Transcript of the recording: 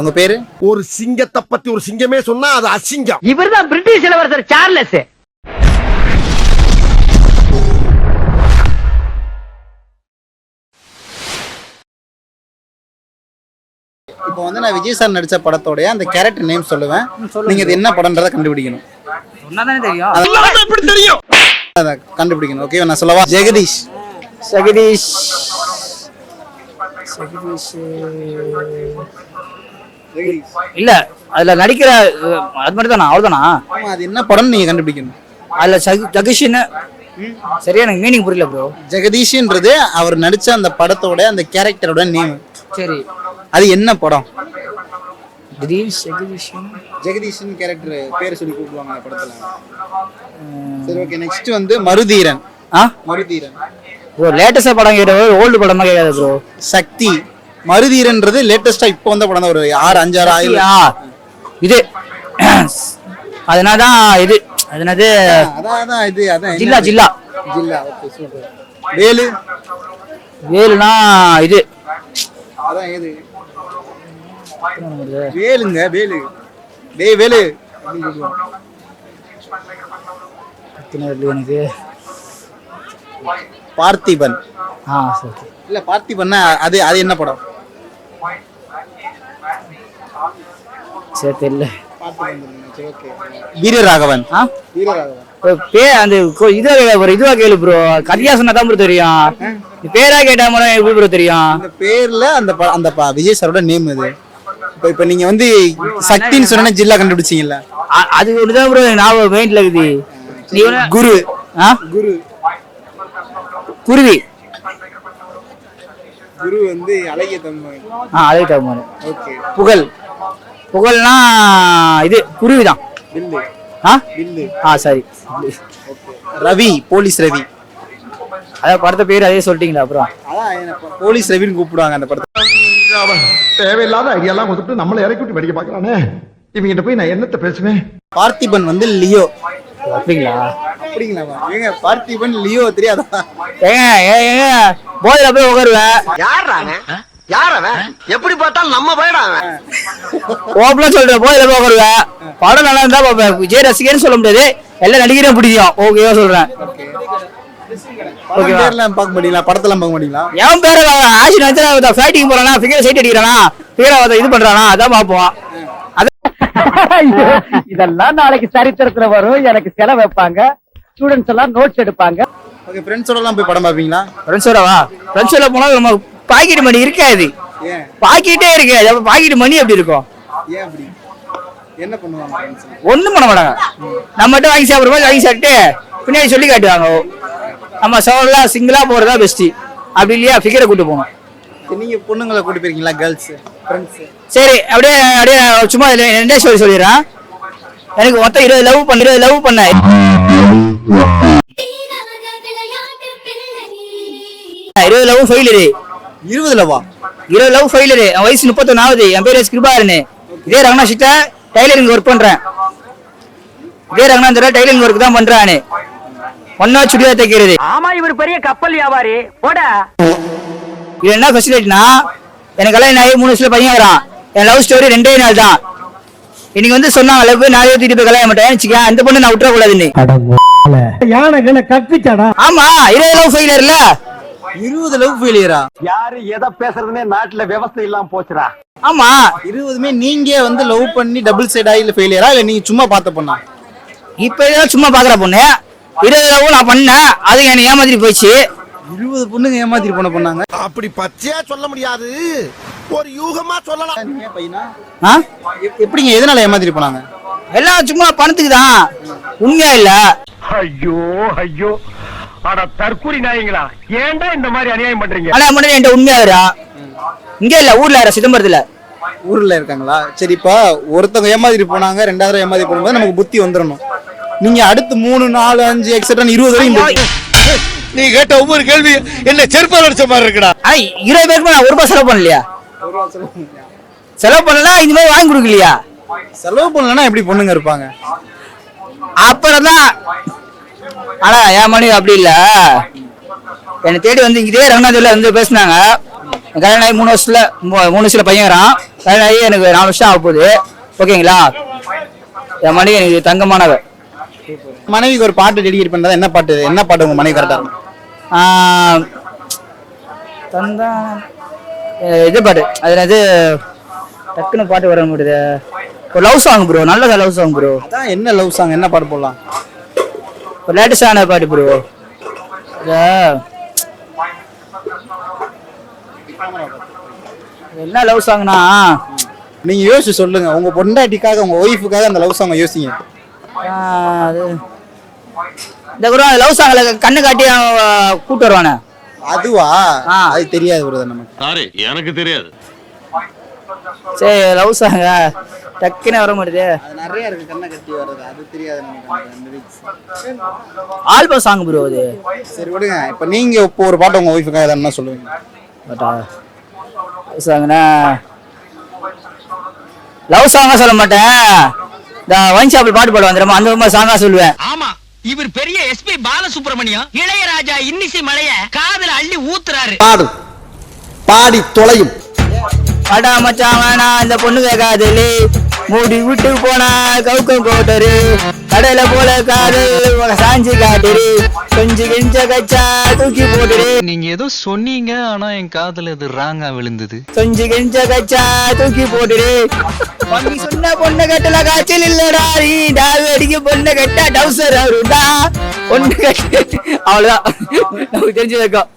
உங்க பேரு? ஒரு சிங்கத்தை பத்தி ஒரு சிங்கமே சொன்னா அது அசிங்கம். இவர்தான் பிரிட்டிஷ் இளவரசர் சார்லஸ். இப்போ வந்து நான் விஜய் சார் நடிச்ச படத்தோடைய அந்த கேரக்டர் நேம் சொல்லுவேன். நீங்க இது என்ன படம்ன்றத கண்டுபிடிக்கணும். தெரியும்? அதை கண்டுபிடிக்கணும் ஓகே நான் சொல்லவா? ஜெகதீஷ். ஜெகதீஷ் இல்ல அதுல நடிக்கிற அது மட்டும் தானா அவ்வளவுதானா அது என்ன படம்னு நீங்க கண்டுபிடிக்கணும்? அதுல ஜக- ஜெகதீஷ்னு சரியா எனக்கு மீனிங் புரியல ப்ரோ ஜெகதீஷ்ன்றது அவர் நடிச்ச அந்த படத்தோட அந்த கேரக்டரோட நேம் சரி. அது என்ன படம்? திடீர் ஜெகதீஷ் ஜெகதீஷன் கேரக்டர் பேர் சொல்லி கூப்பிடுவாங்க அந்த படத்துல. சரி ஓகே நெக்ஸ்ட் வந்து மருதீரன். ஆ? மருதீரன். ப்ரோ லேட்டஸ்டா படம் கேட்ட ஓல்டு படமா கேட்காது ப்ரோ சக்தி. மருதீரன்றது லேட்டஸ்டா இப்போ வந்த படம் தான் ஒரு ஆறு அஞ்சாறு ஆயிரம். இது. அதனாலதான் இது. அதனது அதான் இது அதான் ஜில்லா? ஜில்லா. Jilla okay super. வேலு? வேலுனா இது. அதான் எது வேலுங்க வேலு. டேய் வேலு. எனக்கு. பார்த்திபன். ஆ சரி. இல்ல பார்த்திபன்னா அது அது என்ன படம்? சரி தெரியல. வீரராகவன் ஆ? பே அந்த கே- ஒரு இதுவா கேளு ப்ரோ கதையா சொன்னா தான் ப்ரோ தெரியும். பேரா கேட்டா மட்டும் எப்படி ப்ரோ தெரியும்? அந்த பேர்ல அந்த ப- அந்த விஜய் சாரோட நேம் இது. இப்போ இப்போ நீங்க வந்து சக்தின்னு சொன்னா ஜில்லா கண்டுபிடிச்சீங்கல்ல. அது ஒண்ணுதான் ப்ரோ ஞாபகம் மைண்ட்ல இருக்குது. குரு. ஆ? குரு. குருவி. குரு வந்து அழகிய தன்மை ஆ அதே தகுமாறு ஓகே. புகழ். புகழ்னா இது குருவி தான் வில்லு ஆ? வில்லு ஆ சரி. ரவி போலீஸ் ரவி. அதான் படத்த பேர் அதே சொல்லிட்டீங்களா அப்புறம். அதான் போலீஸ் ரவின்னு கூப்பிடுவாங்க அந்த படத்தை தேவையில்லாத ஐடியாலாம் கொடுத்துட்டு நம்மளை இறக்கி விட்டு வெடிக்க பாக்குறானே இவங்கிட்ட போய் நான் என்னத்த பேசுவேன்? பார்த்திபன் வந்து லியோ. அப்படிங்களா? அப்படிங்களா ஏங்க பார்த்திபன் லியோ தெரியாதா? ஏங்க ஏ- ஏங்க. போதையில போய் உட்காருவேன் யார் யார் அவன்? எப்படி பார்த்தாலும் நம்ம போயிடான் அவன். ஓப்பனா சொல்றேன் போதையில போய் படம் நல்லா இருந்தா பார்ப்பேன் விஜய் ரசிகர்னு சொல்ல முடியாது. எல்லா நடிகரையும் பிடிக்கும். ஓகேவா சொல்றேன். படம் பேர்லாம் பார்க்க முடியல படத்தெல்லாம் பார்க்க முடியல எவன் பேர ஆக்ஷன் வச்சா ஃபைட்டிங் போறானா? Figure side அடிக்கிறானா? ஃபிகர் இது பண்றானா? அதான் பார்ப்போம். இதெல்லாம் நாளைக்கு சரித்திரத்துல வரும். எனக்கு செலவு வைப்பாங்க. ஸ்டூடெண்ட்ஸ் எல்லாம் நோட்ஸ் எடுப்பாங்க. ஓகே ஃப்ரெண்ட்ஸோட எல்லாம் போய் படம் பார்ப்பீங்களா? ஃப்ரெண்ட்ஸோடவா ஃப்ரெண்ட்ஸோட போனா நம்ம பாக்கெட் மணி இருக்காது. பாக்கெட்டே இருக்கு அப்ப பாக்கெட் மணி எப்படி இருக்கும்? ஏன் அப்படி? என்ன பண்ணுவாங்க? ஒண்ணும் பண்ண மாட்டாங்க. மட்டும் வாங்கி சாப்பிடுற மாதிரி வாங்கி சாப்பிட்டு பின்னாடி சொல்லி காட்டுவாங்க. நம்ம சோழலா சிங்கிளா போறதா பெஸ்ட் அப்படி இல்லையா? ஃபிகரை கூட்டு போகணும். சரி, நீங்க பொண்ணுங்களை கூட்டி போயிருக்கீங்களா கேர்ள்ஸ் சரி அப்படியே அப்படியே சும்மா ரெண்டே ஸ்டோரி சொல்லிடுறேன். எனக்கு மொத்தம் இருபது லவ் பண்ண இருபது லவ் பண்ண. இருபது லவ் ஃபெயிலரு இருபதுல வா இருபது லவ் ஃபெயிலரு என் வயசு முப்பத்தொன்னு ஆகுது என் பேர் கிருபாரனு இதே ரங்கனா சிட்ட டைலரிங் ஒர்க் பண்றேன். இதே ரங்கனா இந்த டைலரிங் ஒர்க் தான் பண்றானு. ஒன்னா சுடிதார் தைக்கிறது. ஆமா இவர் பெரிய கப்பல் வியாபாரி. போட. இது என்ன ஃபெசிலிட்டினா எனக்கு கல்யாணம் ஆகி மூணு வருஷத்துல பையன் வரான். என் லவ் ஸ்டோரி ரெண்டே நாள் தான். இன்னைக்கு வந்து சொன்னாங்க லவ் நாளைக்கு தூக்கிட்டு போய் கல்யாணம் பண்ணிட்டேன். அந்த பொண்ணு நான் விட்டுறக்கூடாதுன்னு. யானை கற்பிச்சாடா? ஆமா இருபது லவ் ஃபெயிலியர்ல இருபது லவ் ஃபெயிலியரா யாரு எதை பேசுறதுனே நாட்டுல விவசாயம் இல்லாம போச்சுடா. ஆமா இருபதுமே நீங்க வந்து லவ் பண்ணி டபுள் சைட் ஆகி ஃபெயிலியரா இல்ல நீங்க சும்மா பார்த்த பொண்ணா? இப்ப இதெல்லாம் சும்மா பாக்குற பொண்ணு? இருபது லவ் நான் பண்ணேன் அது என்னை ஏமாத்திட்டு போயிடுச்சு. இருபது பொண்ணுங்க ஏமாத்திட்டு போன பொண்ணாங்க. அப்படி பச்சையா சொல்ல முடியாது. ஒரு யூகமா சொல்லலாம். எப்படிங்க எதனால ஏமாத்திட்டு போனாங்க? எல்லாம் சும்மா பணத்துக்கு தான். உண்மையா இல்ல? ஐயோ ஐயோ. அட தற்கூரி நாயங்களா. ஏன்டா இந்த மாதிரி அநியாயம் பண்றீங்க? ஆனா மட்டும் என்கிட்ட உண்மையா இருக்கா இங்க இல்ல ஊர்ல இருக்கா, சிதம்பரத்துல. ஊர்ல இருக்காங்களா? சரி இப்ப ஒருத்தவங்க ஏமாத்திட்டு போனாங்க ரெண்டாவது ஏமாத்தி போகும்போது நமக்கு புத்தி வந்துடணும் நீங்க அடுத்து மூணு நாலு அஞ்சு எக்ஸட்ரா இருபது வரையும் நீ கேட்ட ஒவ்வொரு கேள்வி என்ன செருப்பால் அடிச்ச மாதிரி இருக்குடா. ஆனா இருபது பேருக்கு நான் ஒரு ரூபாய் செலவு பண்ணலையா? செலவு பண்ணலனா இந்த மாதிரி வாங்கி கொடுக்கலையா? செலவு பண்ணலன்னா எப்படி பொண்ணுங்க இருப்பாங்க? அப்புறம் தான் ஆனா என் மனைவி அப்படி இல்ல. என்னை தேடி வந்து இதே ரங்கநாதர்ல வந்து பேசினாங்க. கல்யாணம் ஆகி மூணு வருஷத்துல மூணு வருஷத்துல பையன் வரான். கல்யாணம் ஆகி எனக்கு நாலு வருஷம் ஆக போகுது. ஓகேங்களா? என் மனைவி எனக்கு தங்கமானவ. மனைவிக்கு ஒரு பாட்டு டெடிகேட் பண்றதா? என்ன பாட்டு? என்ன பாட்டு உங்க மனைவி கரெக்டா இருக்கும்? தந்தா இது பாட்டு. அது என்னது? டக்குன்னு பாட்டு வர முடியுது ஒரு லவ் சாங் ப்ரோ நல்ல லவ் சாங் ப்ரோ அதான் என்ன லவ் சாங் என்ன பாட்டு போடலாம்? ஒரு லேட்டஸ்டான பாட்டு ப்ரோ என்ன லவ் சாங்னா நீங்க யோசிச்சு சொல்லுங்க. உங்க பொண்டாட்டிக்காக உங்க ஒய்ஃபுக்காக அந்த லவ் சாங்கை யோசிங்க. இந்த ப்ரோ லவ் சாங்ல கண்ணு காட்டி அவன் கூட்டு வருவானே? அதுவா? ஆ. அது தெரியாது ஒரு நமக்கு. சாரி எனக்கு தெரியாது. சரி லவ் சாங்க டக்குன்னு வர மாட்டேது. அது நிறைய இருக்கு கண்ணை கட்டி வர்றது அது தெரியாது ஆல்பம் சாங் ப்ரோ அது. சரி விடுங்க. இப்ப நீங்க இப்போ ஒரு பாட்டு உங்க ஒய்ஃபுக்காக எதனா சொல்லுவீங்க பட்டா? லவ் சாங்னா லவ் சாங்கா சொல்ல மாட்டேன். இந்த ஒயின் ஷாப்பில் பாட்டு பாடுவான் தெரியுமா? அந்த மாதிரி சாங்கா சொல்லுவேன். ஆமா இவர் பெரிய எஸ்பி பாலசுப்ரமணியம். இளையராஜா இன்னிசை மலைய காதுல அள்ளி ஊத்துறாரு. பாடு. பாடி தொலையும். அடா மச்சான் வேணாம் இந்த பொண்ணு கேட்காதே மூடி விட்டு போனா கவுக்கம் கோட்டரு கடையில போல காதல் சாஞ்சி காட்டுரு கொஞ்சம் கெஞ்ச கச்சா தூக்கி போட்டுரு. நீங்க ஏதோ சொன்னீங்க ஆனா என் காதுல இது ராங்கா விழுந்தது. கொஞ்சம் கெஞ்ச கச்சா தூக்கி போட்டுரு. மம்மி சொன்ன பொண்ணு கட்டல காய்ச்சல் இல்லடா. நீ டாவு அடிக்க பொண்ணு கட்டா டவுசர் அவருடா. பொண்ணு கட்டு அவ்வளவுதான். நமக்கு தெரிஞ்சு வைக்கும்